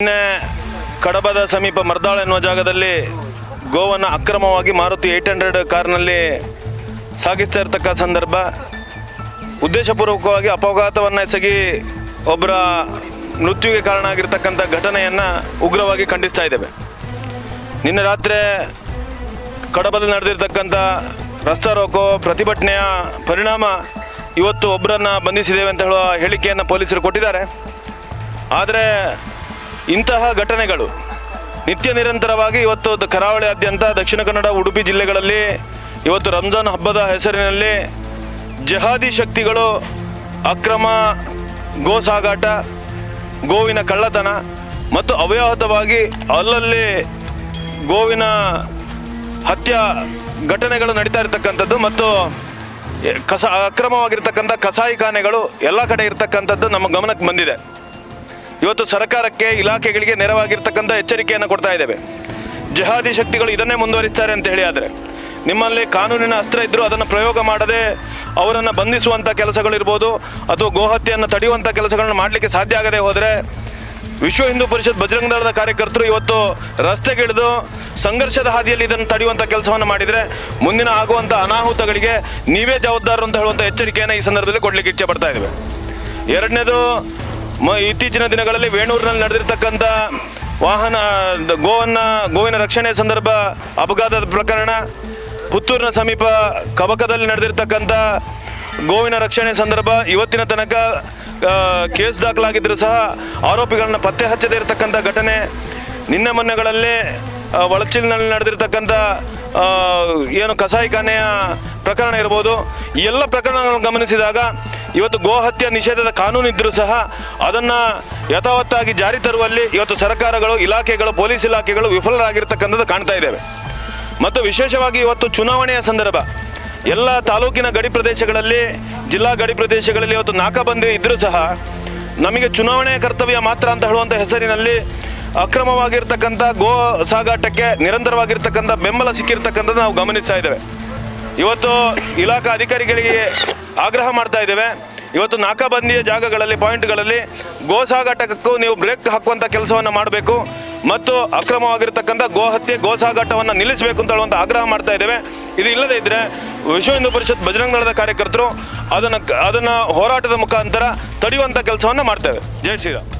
ನಿನ್ನೆ ಕಡಬದ ಸಮೀಪ ಮರ್ದಾಳ ಎನ್ನುವ ಜಾಗದಲ್ಲಿ ಗೋವನ್ನು ಅಕ್ರಮವಾಗಿ ಮಾರುತಿ ಏಯ್ಟ್ ಹಂಡ್ರೆಡ್ ಕಾರ್ನಲ್ಲಿ ಸಾಗಿಸ್ತಾ ಇರತಕ್ಕ ಸಂದರ್ಭ. ಉದ್ದೇಶಪೂರ್ವಕವಾಗಿ ಅಪಘಾತವನ್ನು ಎಸಗಿ ಒಬ್ಬರ ಮೃತ್ಯುವಿಗೆ ಕಾರಣ ಆಗಿರ್ತಕ್ಕಂಥ ಘಟನೆಯನ್ನು ಉಗ್ರವಾಗಿ ಖಂಡಿಸ್ತಾ ಇದ್ದೇವೆ. ನಿನ್ನೆ ರಾತ್ರಿ ಕಡಬದಲ್ಲಿ ನಡೆದಿರ್ತಕ್ಕಂಥ ರಸ್ತಾ ರೋಕೋ ಪ್ರತಿಭಟನೆಯ ಪರಿಣಾಮ ಇವತ್ತು ಒಬ್ಬರನ್ನು ಬಂಧಿಸಿದ್ದೇವೆ ಅಂತ ಹೇಳುವ ಹೇಳಿಕೆಯನ್ನು ಪೊಲೀಸರು ಕೊಟ್ಟಿದ್ದಾರೆ. ಆದರೆ ಇಂತಹ ಘಟನೆಗಳು ನಿತ್ಯ ನಿರಂತರವಾಗಿ ಇವತ್ತು ಕರಾವಳಿಯಾದ್ಯಂತ ದಕ್ಷಿಣ ಕನ್ನಡ, ಉಡುಪಿ ಜಿಲ್ಲೆಗಳಲ್ಲಿ ಇವತ್ತು ರಂಜಾನ್ ಹಬ್ಬದ ಹೆಸರಿನಲ್ಲಿ ಜಹಾದಿ ಶಕ್ತಿಗಳು ಅಕ್ರಮ ಗೋ ಸಾಗಾಟ ಗೋವಿನ ಕಳ್ಳತನ ಮತ್ತು ಅವ್ಯಾಹತವಾಗಿ ಅಲ್ಲಲ್ಲಿ ಗೋವಿನ ಹತ್ಯ ಘಟನೆಗಳು ನಡೀತಾ ಇರತಕ್ಕಂಥದ್ದು ಮತ್ತು ಕಸ ಅಕ್ರಮವಾಗಿರ್ತಕ್ಕಂಥ ಕಸಾಯಿಖಾನೆಗಳು ಎಲ್ಲ ಕಡೆ ಇರತಕ್ಕಂಥದ್ದು ನಮ್ಮ ಗಮನಕ್ಕೆ ಬಂದಿದೆ. ಇವತ್ತು ಸರ್ಕಾರಕ್ಕೆ ಇಲಾಖೆಗಳಿಗೆ ನೆರವಾಗಿರ್ತಕ್ಕಂಥ ಎಚ್ಚರಿಕೆಯನ್ನು ಕೊಡ್ತಾ ಇದ್ದೇವೆ. ಜಿಹಾದಿ ಶಕ್ತಿಗಳು ಇದನ್ನೇ ಮುಂದುವರಿಸ್ತಾರೆ ಅಂತ ಹೇಳಿ ಆದರೆ, ನಿಮ್ಮಲ್ಲಿ ಕಾನೂನಿನ ಅಸ್ತ್ರ ಇದ್ದರೂ ಅದನ್ನು ಪ್ರಯೋಗ ಮಾಡದೆ ಅವರನ್ನು ಬಂಧಿಸುವಂಥ ಕೆಲಸಗಳಿರ್ಬೋದು, ಅಥವಾ ಗೋಹತ್ಯೆಯನ್ನು ತಡೆಯುವಂಥ ಕೆಲಸಗಳನ್ನು ಮಾಡಲಿಕ್ಕೆ ಸಾಧ್ಯ ಆಗದೆ ಹೋದರೆ, ವಿಶ್ವ ಹಿಂದೂ ಪರಿಷತ್ ಬಜರಂಗ ದಳದ ಕಾರ್ಯಕರ್ತರು ಇವತ್ತು ರಸ್ತೆಗಿಳಿದು ಸಂಘರ್ಷದ ಹಾದಿಯಲ್ಲಿ ಇದನ್ನು ತಡೆಯುವಂಥ ಕೆಲಸವನ್ನು ಮಾಡಿದರೆ, ಮುಂದಿನ ಆಗುವಂಥ ಅನಾಹುತಗಳಿಗೆ ನೀವೇ ಜವಾಬ್ದಾರರು ಅಂತ ಹೇಳುವಂಥ ಎಚ್ಚರಿಕೆಯನ್ನು ಈ ಸಂದರ್ಭದಲ್ಲಿ ಕೊಡಲಿಕ್ಕೆ ಇಚ್ಛೆ ಪಡ್ತಾ ಇದ್ದೇವೆ. ಎರಡನೇದು ಮ, ಇತ್ತೀಚಿನ ದಿನಗಳಲ್ಲಿ ವೇಣೂರಿನಲ್ಲಿ ನಡೆದಿರ್ತಕ್ಕಂಥ ವಾಹನ ಗೋವನ್ನ, ಗೋವಿನ ರಕ್ಷಣೆ ಸಂದರ್ಭ ಅಪಘಾತದ ಪ್ರಕರಣ. ಪುತ್ತೂರಿನ ಸಮೀಪ ಕಬಕದಲ್ಲಿ ನಡೆದಿರ್ತಕ್ಕಂಥ ಗೋವಿನ ರಕ್ಷಣೆ ಸಂದರ್ಭ. ಇವತ್ತಿನ ತನಕ ಕೇಸ್ ದಾಖಲಾಗಿದ್ದರೂ ಸಹ ಆರೋಪಿಗಳನ್ನು ಪತ್ತೆ ಹಚ್ಚದೇ ಇರತಕ್ಕಂಥ ಘಟನೆ. ನಿನ್ನೆ ಮೊನ್ನೆಗಳಲ್ಲಿ ಒಳಚಿಲ್ನಲ್ಲಿ ನಡೆದಿರ್ತಕ್ಕಂಥ ಏನು ಕಸಾಯಿಖಾನೆಯ ಪ್ರಕರಣ ಇರ್ಬೋದು. ಈ ಎಲ್ಲ ಪ್ರಕರಣಗಳನ್ನು ಗಮನಿಸಿದಾಗ ಇವತ್ತು ಗೋಹತ್ಯೆ ನಿಷೇಧದ ಕಾನೂನು ಇದ್ದರೂ ಸಹ ಅದನ್ನು ಯಥಾವತ್ತಾಗಿ ಜಾರಿ ತರುವಲ್ಲಿ ಇವತ್ತು ಸರ್ಕಾರಗಳು, ಇಲಾಖೆಗಳು, ಪೊಲೀಸ್ ಇಲಾಖೆಗಳು ವಿಫಲರಾಗಿರ್ತಕ್ಕಂಥದ್ದು ಕಾಣ್ತಾ ಇದ್ದೇವೆ. ಮತ್ತು ವಿಶೇಷವಾಗಿ ಇವತ್ತು ಚುನಾವಣೆಯ ಸಂದರ್ಭ. ಎಲ್ಲ ತಾಲೂಕಿನ ಗಡಿ ಪ್ರದೇಶಗಳಲ್ಲಿ, ಜಿಲ್ಲಾ ಗಡಿ ಪ್ರದೇಶಗಳಲ್ಲಿ ಇವತ್ತು ನಾಕಾಬಂದಿ ಇದ್ದರೂ ಸಹ ನಮಗೆ ಚುನಾವಣೆಯ ಕರ್ತವ್ಯ ಮಾತ್ರ ಅಂತ ಹೇಳುವಂಥ ಹೆಸರಿನಲ್ಲಿ ಅಕ್ರಮವಾಗಿರ್ತಕ್ಕಂಥ ಗೋ ಸಾಗಾಟಕ್ಕೆ ನಿರಂತರವಾಗಿರ್ತಕ್ಕಂಥ ಬೆಂಬಲ ಸಿಕ್ಕಿರ್ತಕ್ಕಂಥದ್ದು ನಾವು ಗಮನಿಸ್ತಾ ಇದ್ದೇವೆ. ಇವತ್ತು ಇಲಾಖಾ ಅಧಿಕಾರಿಗಳಿಗೆ ಆಗ್ರಹ ಮಾಡ್ತಾ ಇದ್ದೇವೆ. ಇವತ್ತು ನಾಕಾಬಂದಿಯ ಜಾಗಗಳಲ್ಲಿ, ಪಾಯಿಂಟ್ಗಳಲ್ಲಿ ಗೋ ಸಾಗಾಟಕ್ಕೂ ನೀವು ಬ್ರೇಕ್ ಹಾಕುವಂಥ ಕೆಲಸವನ್ನು ಮಾಡಬೇಕು. ಮತ್ತು ಅಕ್ರಮವಾಗಿರ್ತಕ್ಕಂಥ ಗೋ ಹತ್ಯೆ ಗೋ ಸಾಗಾಟವನ್ನು ನಿಲ್ಲಿಸಬೇಕು ಅಂತ ಹೇಳುವಂಥ ಆಗ್ರಹ ಮಾಡ್ತಾ ಇದ್ದೇವೆ. ಇದು ಇಲ್ಲದೇ ಇದ್ದರೆ ವಿಶ್ವ ಹಿಂದೂ ಪರಿಷತ್ ಬಜರಂಗ ದಳದ ಕಾರ್ಯಕರ್ತರು ಅದನ್ನು ಅದನ್ನು ಹೋರಾಟದ ಮುಖಾಂತರ ತಡೆಯುವಂಥ ಕೆಲಸವನ್ನು ಮಾಡ್ತೇವೆ. ಜೈ ಶ್ರೀರಾಮ್.